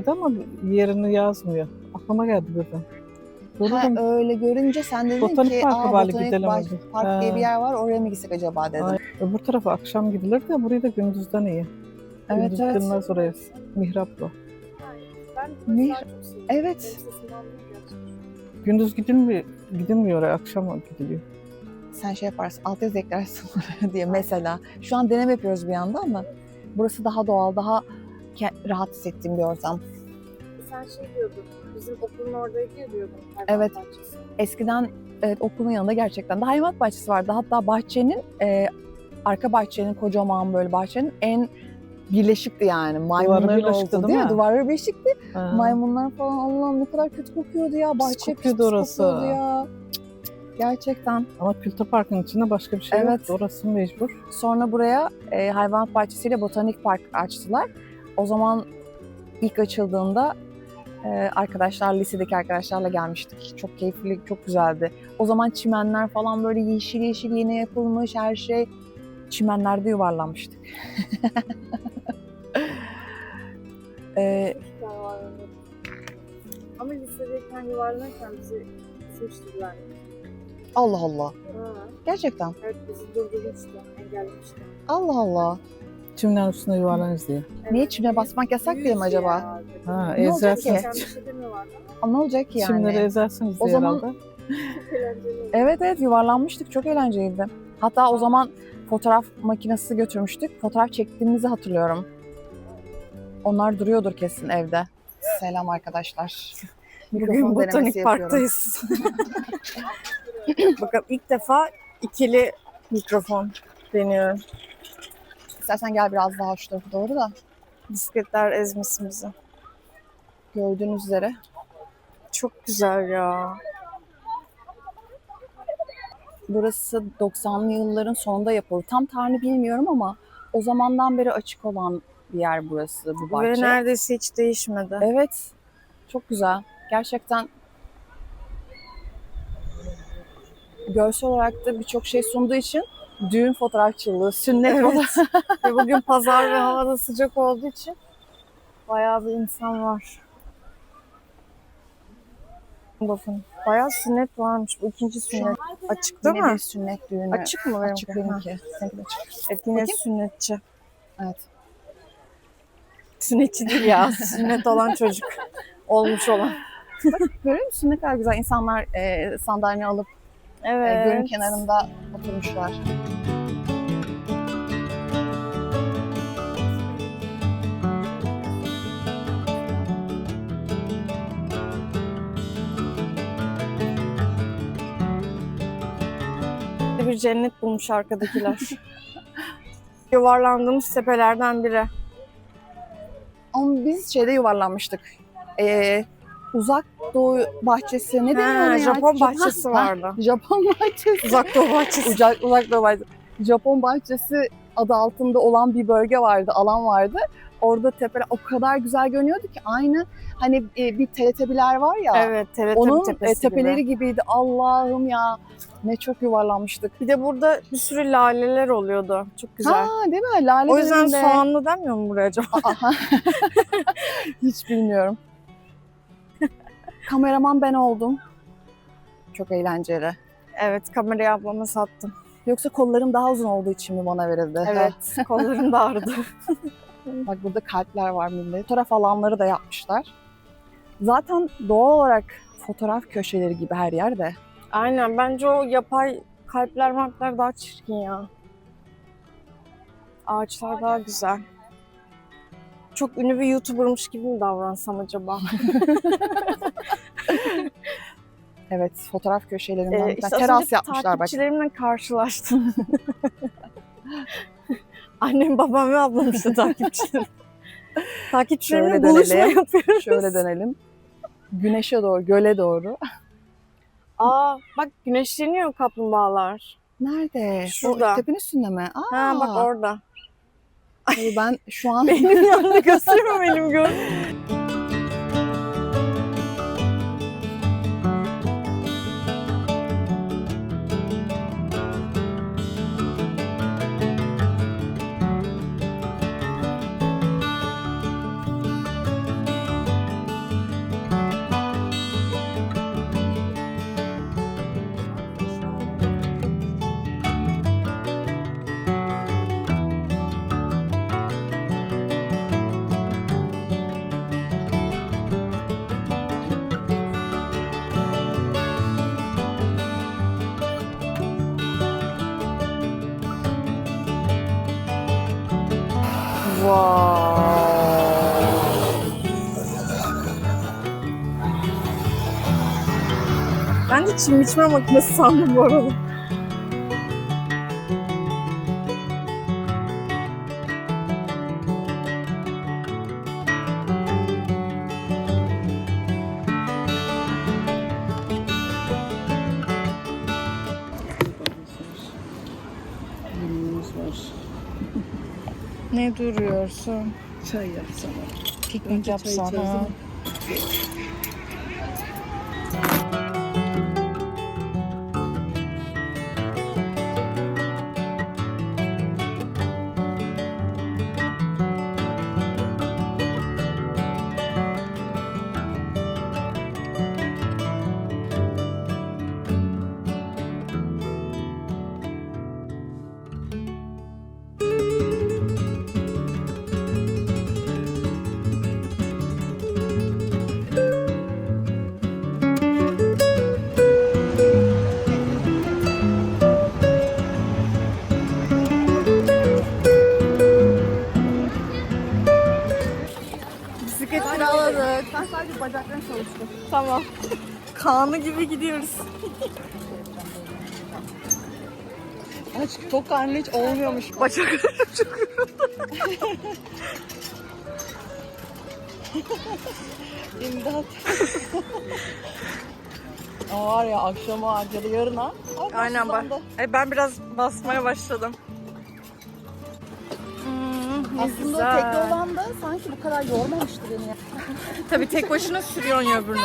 bir yerde ama yerini yazmıyor. Aklıma geldi birden. Ha, öyle görünce sen dedin Botanik ki Park'a Aa, bari botanik gidelim Park, hadi." park diye bir yer var oraya mı gitsek acaba dedim. Ay, öbür tarafa akşam gidilir de burayı da gündüzden iyi. Evet, Gündüz evet. gidilmez oraya. Çok seviyorum. Evet. Gündüz gidilmiyor, gidilmiyor oraya. Akşam gidiliyor. Sen şey yaparsın alt yazı eklersin oraya diye mesela. Şu an deneme yapıyoruz bir anda ama burası daha doğal, daha rahat hissettiğim bir ortam. Sen şey diyordun, bizim okulun oradaydı diyordun. Evet. bahçesi. Eskiden evet, okulun yanında gerçekten de hayvanat bahçesi vardı. Hatta bahçenin e, arka bahçenin kocaman böyle bahçenin en birleşikti yani. Maymunların birleşikti olduğu değil değil mi? Duvarları birleşikti. Ha. Maymunlar falan Allah'ım ne kadar kötü kokuyordu ya. Bahçe pis kokuyordu pis orası. kokuyordu ya. Gerçekten. Ama Kültür Parkı'nın içinde başka bir şey Evet. yok. Orası mecbur. Sonra buraya e, hayvanat bahçesiyle botanik park açtılar. O zaman ilk açıldığında e, arkadaşlar, lisedeki arkadaşlarla gelmiştik. Çok keyifli, çok güzeldi. O zaman çimenler falan böyle yeşil yeşil yeni yapılmış her şey. Çimenlerde yuvarlanmıştık. e, orada. Ama lisedeyken yuvarlanırken bizi itmiştiler. Allah Allah. Ha, Gerçekten. evet bizi durdurmuştu, engellemişti. Allah Allah. Çimlerin üstüne yuvarlanırız diye. Niye çimene basmak yasak diye mi acaba? Ha, Ne olacak ki? Ama ne olacak ki yani? Çimleri ezersiniz O diye zaman- herhalde. Evet evet yuvarlanmıştık. Çok eğlenceliydi. Hatta o zaman fotoğraf makinesi götürmüştük. Fotoğraf çektiğimizi hatırlıyorum. Onlar duruyordur kesin evde. Selam arkadaşlar. Bugün Mikrofon Botanik yapıyorum. Park'tayız. Bakın ilk defa ikili mikrofon deniyorum. İstersen gel biraz daha şu tarafa doğru da. Bisikletler ezmesin bizi. Gördüğünüz üzere. Çok güzel ya. Burası 90'lı yılların sonunda yapıldı. Tam tarihini bilmiyorum ama o zamandan beri açık olan bir yer burası, bu bahçe. Ve neredeyse hiç değişmedi. Evet. Çok güzel. Gerçekten görsel olarak da birçok şey sunduğu için düğün fotoğrafçılığı, sünnet Evet. fotoğraf- ve bugün pazar ve havada sıcak olduğu için bayağı bir insan var. Bakın bayağı sünnet varmış. Bu ikinci sünnet. Açık değil mi? sünnet düğünü. Açık mı benimki? Açık benimki. Seninki açık. Evet yine Bakayım. sünnetçi. Evet. Sünnetçi değil ya. sünnet olan çocuk. Olmuş olan. Görüyor musun ne kadar güzel insanlar e, sandalye alıp e, Evet. gölün kenarında oturmuşlar. Bir cennet bulmuş arkadakiler. Yuvarlandığımız tepelerden biri. Ama biz şeyde yuvarlanmıştık. E, uzak doğu bahçesi ne deniyor ya? Japon bahçesi vardı. Japon bahçesi. Uzak Doğu bahçesi. Uzak, uzak doğu bahçesi. Japon bahçesi adı altında olan bir bölge vardı, alan vardı. Orada tepeler o kadar güzel görünüyordu ki aynı hani e, bir teletebiler var ya. Evet, TRT Onun e, tepesi tepeleri gibi. gibiydi. Allah'ım ya. Ne çok yuvarlanmıştık. Bir de burada bir sürü laleler oluyordu. Çok güzel. Ha değil mi? Lale o yüzden soğanlı denmiyor mu buraya acaba? Aha. Hiç bilmiyorum. Kameraman ben oldum. Çok eğlenceli. Evet, kamerayı ablama sattım. Yoksa kollarım daha uzun olduğu için mi bana verildi? Evet, kollarım da ağrıdı. Bak burada kalpler var millet. Fotoğraf alanları da yapmışlar. Zaten doğal olarak fotoğraf köşeleri gibi her yerde. Aynen, bence o yapay kalpler marklar daha çirkin ya. Ağaçlar daha güzel. Çok ünlü bir YouTuber'mış gibi mi davransam acaba? Evet, fotoğraf köşelerinden Ee, işte teras yapmışlar bak. Takipçilerimle karşılaştım. Annem, babam ve ablam işte takipçilerim. Takipçilerimle Şöyle buluşma dönelim. yapıyoruz. Şöyle dönelim. Güneşe doğru, göle doğru. Aa bak güneşleniyor kaplumbağalar. Nerede? Şurada. O tepenin üstünde mi? Aa, Ha bak orada. Ben şu an Benim yanında göstermem elim gör. Ben de çim biçme makinesi sandım bu arada. Ne duruyorsun? Çay yapsana. Piknik yapsana. Bacaklarım çalıştı. Tamam. Kaan'ı gibi gidiyoruz. Aç tok karnı hiç olmuyormuş. Bacak İmdat. Ama var ya akşama harcadı yarına. Ay, Aynen bak. Ay ben biraz basmaya başladım. Hmm, ne Aslında güzel. o tekli olan da sanki bu kadar yormamıştı beni. Tabii tek başına sürüyorsun ya öbürünü.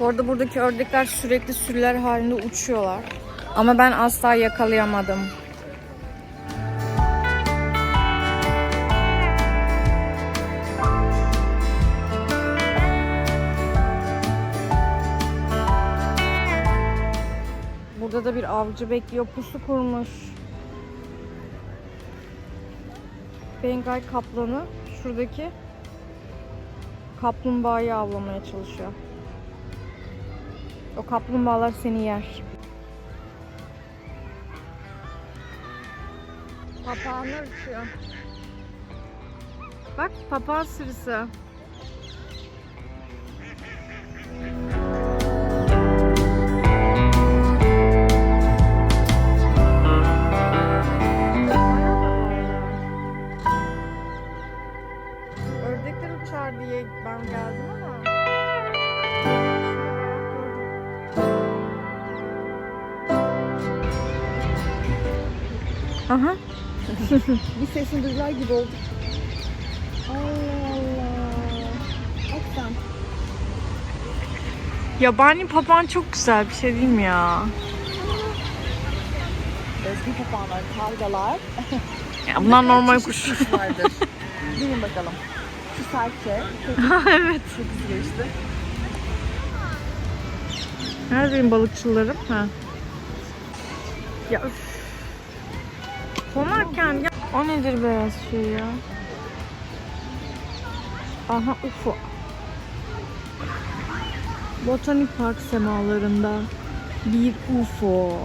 Bu arada buradaki ördekler sürekli sürüler halinde uçuyorlar. Ama ben asla yakalayamadım. Burada da bir avcı bekliyor. Pusu kurmuş. Bengay kaplanı şuradaki kaplumbağayı avlamaya çalışıyor. O kaplumbağalar seni yer. Papağanlar uçuyor. Bak papağan sürüsü. Aha. Bir sesini duyar gibi olduk. Allah Allah. Bak sen. Yabani papağan çok güzel bir şey değil mi ya? Özgün papağanlar, kargalar. ya bunlar normal kuş. Vardır. Bilin bakalım. Şu serçe. evet. Çok hızlı geçti. Nerede benim balıkçılarım? Ha. Ya üf. Konarken ya. O nedir beyaz şey ya? Aha UFO. Botanik Park semalarında bir UFO.